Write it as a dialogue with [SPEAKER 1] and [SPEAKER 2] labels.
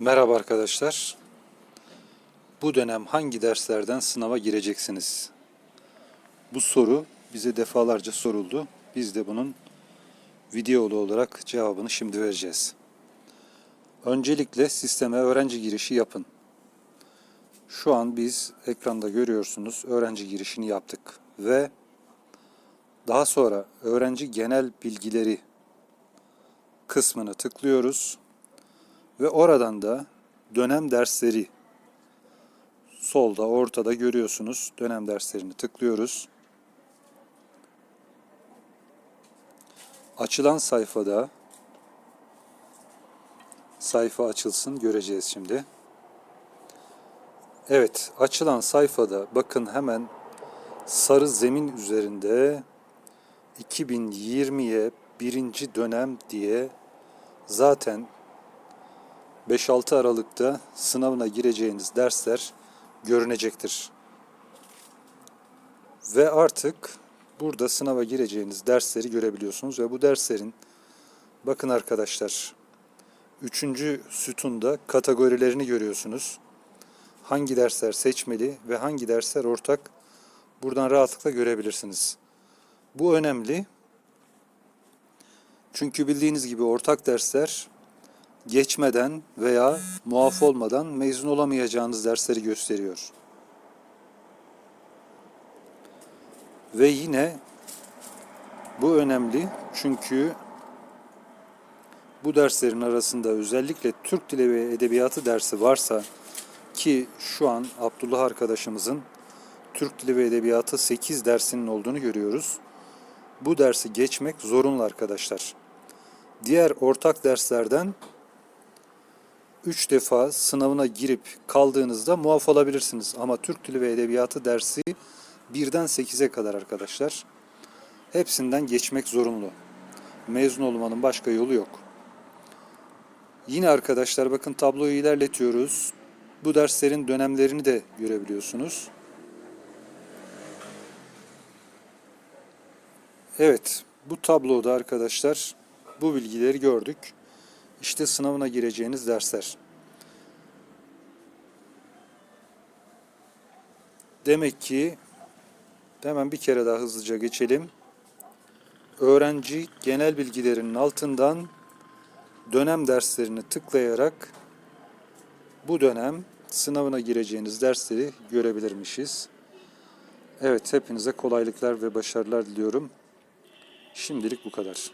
[SPEAKER 1] Merhaba arkadaşlar. Bu dönem hangi derslerden sınava gireceksiniz? Bu soru bize defalarca soruldu. Biz de bunun videolu olarak cevabını şimdi vereceğiz. Öncelikle sisteme öğrenci girişi yapın. Şu an biz ekranda görüyorsunuz öğrenci girişini yaptık ve daha sonra öğrenci genel bilgileri kısmını tıklıyoruz ve oradan da dönem dersleri solda ortada görüyorsunuz dönem derslerini tıklıyoruz. Açılan sayfada sayfa açılsın göreceğiz şimdi. Evet açılan sayfada bakın hemen sarı zemin üzerinde 2020'ye birinci dönem diye zaten 5-6 Aralık'ta sınavına gireceğiniz dersler görünecektir. Ve artık burada sınava gireceğiniz dersleri görebiliyorsunuz ve bu derslerin bakın arkadaşlar 3. sütunda kategorilerini görüyorsunuz. Hangi dersler seçmeli ve hangi dersler ortak buradan rahatlıkla görebilirsiniz. Bu önemli. Çünkü bildiğiniz gibi ortak dersler geçmeden veya muaf olmadan mezun olamayacağınız dersleri gösteriyor. Ve yine bu önemli çünkü bu derslerin arasında özellikle Türk Dili ve Edebiyatı dersi varsa ki şu an Abdullah arkadaşımızın Türk Dili ve Edebiyatı 8 dersinin olduğunu görüyoruz. Bu dersi geçmek zorunlu arkadaşlar. Diğer ortak derslerden 3 defa sınavına girip kaldığınızda muaf olabilirsiniz. Ama Türk Dili ve Edebiyatı dersi 1'den 8'e kadar arkadaşlar. Hepsinden geçmek zorunlu. Mezun olmanın başka yolu yok. Yine arkadaşlar bakın tabloyu ilerletiyoruz. Bu derslerin dönemlerini de görebiliyorsunuz. Evet, bu tabloda arkadaşlar bu bilgileri gördük. İşte sınavına gireceğiniz dersler. Demek ki hemen bir kere daha hızlıca geçelim. Öğrenci genel bilgilerinin altından dönem derslerini tıklayarak bu dönem sınavına gireceğiniz dersleri görebilirmişiz. Evet, hepinize kolaylıklar ve başarılar diliyorum. Şimdilik bu kadar.